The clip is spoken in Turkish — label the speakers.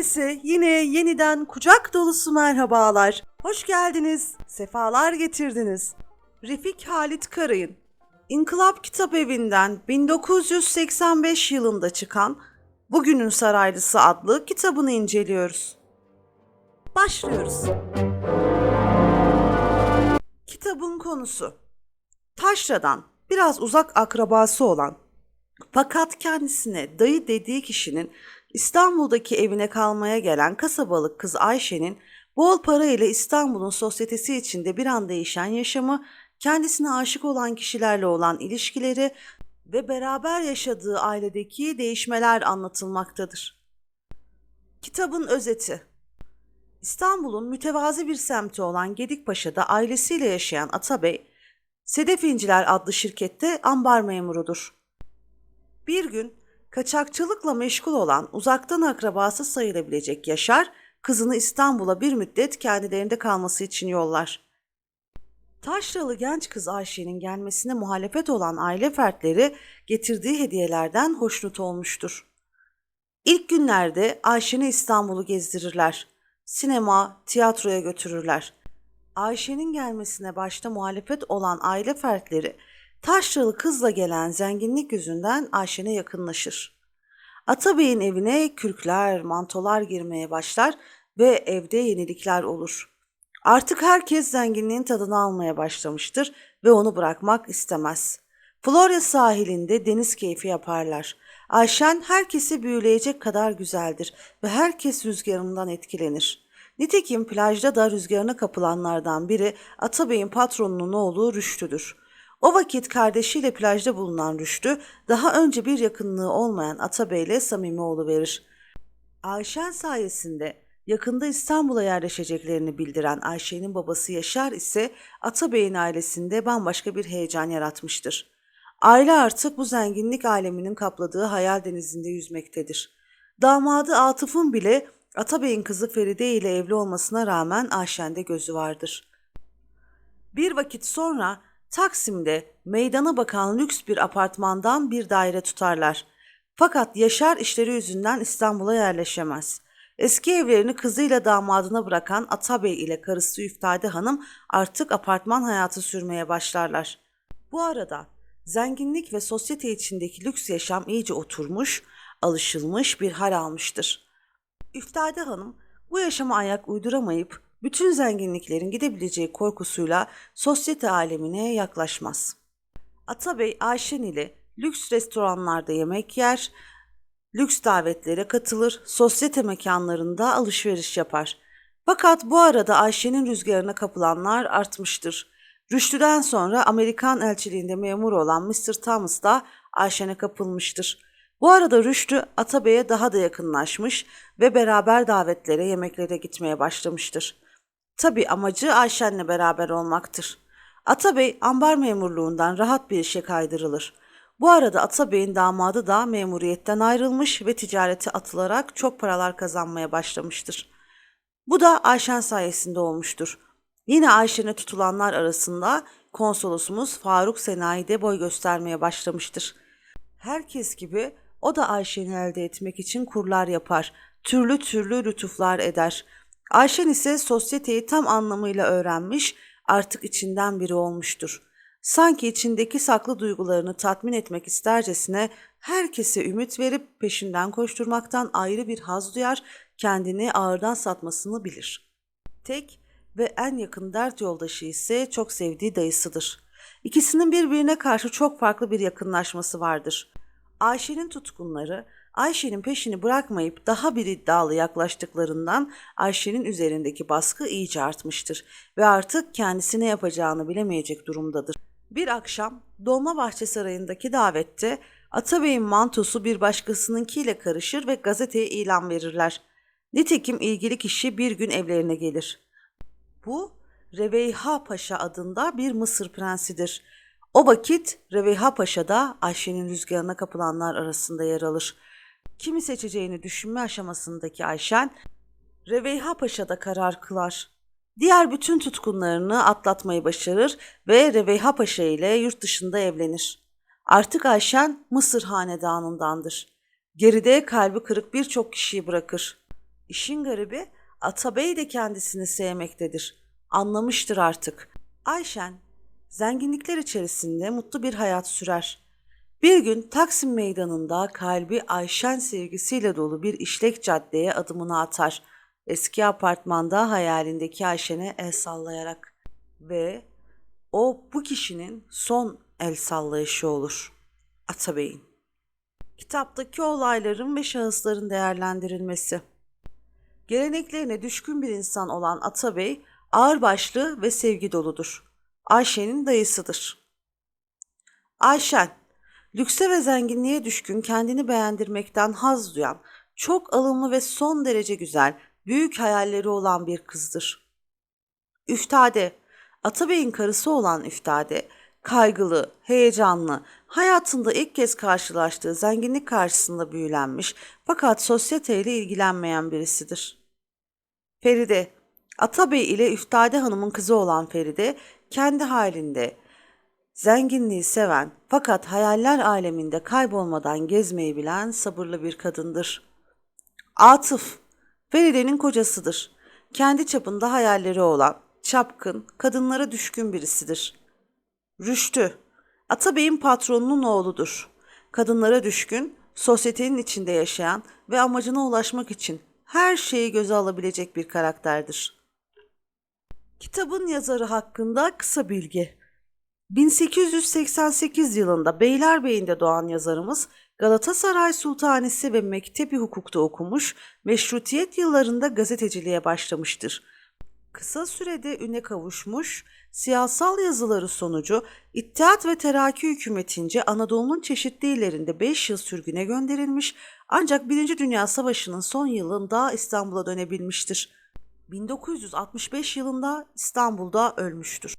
Speaker 1: Herkese yine yeniden kucak dolusu merhabalar. Hoş geldiniz, sefalar getirdiniz. Refik Halit Karay'ın İnkılap Kitap Evi'nden 1985 yılında çıkan Bugünün Saraylısı adlı kitabını inceliyoruz. Başlıyoruz. Kitabın konusu Taşra'dan biraz uzak akrabası olan fakat kendisine dayı dediği kişinin İstanbul'daki evine kalmaya gelen kasabalık kız Ayşe'nin bol para ile İstanbul'un sosyetesi içinde bir an değişen yaşamı, kendisine aşık olan kişilerle olan ilişkileri ve beraber yaşadığı ailedeki değişmeler anlatılmaktadır. Kitabın özeti İstanbul'un mütevazi bir semti olan Gedikpaşa'da ailesiyle yaşayan Atabey, Sedef İnciler adlı şirkette ambar memurudur. Bir gün kaçakçılıkla meşgul olan uzaktan akrabası sayılabilecek Yaşar, kızını İstanbul'a bir müddet kendilerinde kalması için yollar. Taşralı genç kız Ayşe'nin gelmesine muhalefet olan aile fertleri getirdiği hediyelerden hoşnut olmuştur. İlk günlerde Ayşe'ni İstanbul'u gezdirirler. Sinema, tiyatroya götürürler. Ayşe'nin gelmesine başta muhalefet olan aile fertleri taşralı kızla gelen zenginlik yüzünden Ayşen'e yakınlaşır. Atabey'in evine kürkler, mantolar girmeye başlar ve evde yenilikler olur. Artık herkes zenginliğin tadını almaya başlamıştır ve onu bırakmak istemez. Florya sahilinde deniz keyfi yaparlar. Ayşen herkesi büyüleyecek kadar güzeldir ve herkes rüzgarından etkilenir. Nitekim plajda da rüzgarına kapılanlardan biri Atabey'in patronunun oğlu Rüştü'dür. O vakit kardeşiyle plajda bulunan Rüştü, daha önce bir yakınlığı olmayan Atabey ile samimi verir. Ayşen sayesinde yakında İstanbul'a yerleşeceklerini bildiren Ayşe'nin babası Yaşar ise Atabey'in ailesinde bambaşka bir heyecan yaratmıştır. Aile artık bu zenginlik aleminin kapladığı hayal denizinde yüzmektedir. Damadı Atıf'ın bile Atabey'in kızı Feride ile evli olmasına rağmen Ayşen'de gözü vardır. Bir vakit sonra Taksim'de meydana bakan lüks bir apartmandan bir daire tutarlar. Fakat Yaşar işleri yüzünden İstanbul'a yerleşemez. Eski evlerini kızıyla damadına bırakan Atabey ile karısı Üftade Hanım artık apartman hayatı sürmeye başlarlar. Bu arada zenginlik ve sosyete içindeki lüks yaşam iyice oturmuş, alışılmış bir hal almıştır. Üftade Hanım bu yaşama ayak uyduramayıp bütün zenginliklerin gidebileceği korkusuyla sosyete alemine yaklaşmaz. Atabey Ayşen ile lüks restoranlarda yemek yer, lüks davetlere katılır, sosyete mekanlarında alışveriş yapar. Fakat bu arada Ayşe'nin rüzgarına kapılanlar artmıştır. Rüştü'den sonra Amerikan elçiliğinde memur olan Mr. Thomas da Ayşen'e kapılmıştır. Bu arada Rüştü Atabey'e daha da yakınlaşmış ve beraber davetlere, yemeklere gitmeye başlamıştır. Tabi amacı Ayşen'le beraber olmaktır. Atabey ambar memurluğundan rahat bir işe kaydırılır. Bu arada Atabey'in damadı da memuriyetten ayrılmış ve ticarete atılarak çok paralar kazanmaya başlamıştır. Bu da Ayşen sayesinde olmuştur. Yine Ayşen'e tutulanlar arasında konsolosumuz Faruk Senayi de boy göstermeye başlamıştır. Herkes gibi o da Ayşen'i elde etmek için kurlar yapar, türlü türlü lütuflar eder. Ayşen ise sosyeteyi tam anlamıyla öğrenmiş, artık içinden biri olmuştur. Sanki içindeki saklı duygularını tatmin etmek istercesine herkese ümit verip peşinden koşturmaktan ayrı bir haz duyar, kendini ağırdan satmasını bilir. Tek ve en yakın dert yoldaşı ise çok sevdiği dayısıdır. İkisinin birbirine karşı çok farklı bir yakınlaşması vardır. Ayşe'nin tutkunları Ayşe'nin peşini bırakmayıp daha bir iddialı yaklaştıklarından Ayşe'nin üzerindeki baskı iyice artmıştır ve artık kendisine yapacağını bilemeyecek durumdadır. Bir akşam Dolmabahçe Sarayı'ndaki davette Atabey'in mantosu bir başkasınınkiyle karışır ve gazeteye ilan verirler. Nitekim ilgili kişi bir gün evlerine gelir. Bu Reveyha Paşa adında bir Mısır prensidir. O vakit Reveyha Paşa da Ayşe'nin rüzgarına kapılanlar arasında yer alır. Kimi seçeceğini düşünme aşamasındaki Ayşen, Reveyha Paşa'da karar kılar. Diğer bütün tutkunlarını atlatmayı başarır ve Reveyha Paşa ile yurt dışında evlenir. Artık Ayşen Mısır hanedanındandır. Geride kalbi kırık birçok kişiyi bırakır. İşin garibi Atabey de kendisini sevmektedir. Anlamıştır artık. Ayşen zenginlikler içerisinde mutlu bir hayat sürer. Bir gün Taksim Meydanı'nda kalbi Ayşen sevgisiyle dolu bir işlek caddeye adımını atar. Eski apartmanda hayalindeki Ayşen'e el sallayarak. Ve o bu kişinin son el sallayışı olur. Atabey'in. Kitaptaki olayların ve şahısların değerlendirilmesi. Geleneklerine düşkün bir insan olan Atabey, ağırbaşlı ve sevgi doludur. Ayşe'nin dayısıdır. Ayşen, lükse ve zenginliğe düşkün, kendini beğendirmekten haz duyan, çok alımlı ve son derece güzel, büyük hayalleri olan bir kızdır. Üftade, Atabey'in karısı olan Üftade, kaygılı, heyecanlı, hayatında ilk kez karşılaştığı zenginlik karşısında büyülenmiş fakat sosyeteyle ilgilenmeyen birisidir. Feride, Atabey ile Üftade Hanım'ın kızı olan Feride, kendi halinde zenginliği seven fakat hayaller aleminde kaybolmadan gezmeyi bilen sabırlı bir kadındır. Atıf, Feride'nin kocasıdır. Kendi çapında hayalleri olan, çapkın, kadınlara düşkün birisidir. Rüştü, Atabey'in patronunun oğludur. Kadınlara düşkün, sosyetenin içinde yaşayan ve amacına ulaşmak için her şeyi göze alabilecek bir karakterdir. Kitabın yazarı hakkında kısa bilgi. 1888 yılında Beylerbeyi'nde doğan yazarımız Galatasaray Sultanesi ve Mektebi Hukuk'ta okumuş, meşrutiyet yıllarında gazeteciliğe başlamıştır. Kısa sürede üne kavuşmuş, siyasal yazıları sonucu İttihat ve Terakki hükümetince Anadolu'nun çeşitli illerinde 5 yıl sürgüne gönderilmiş ancak 1. Dünya Savaşı'nın son yılında İstanbul'a dönebilmiştir. 1965 yılında İstanbul'da ölmüştür.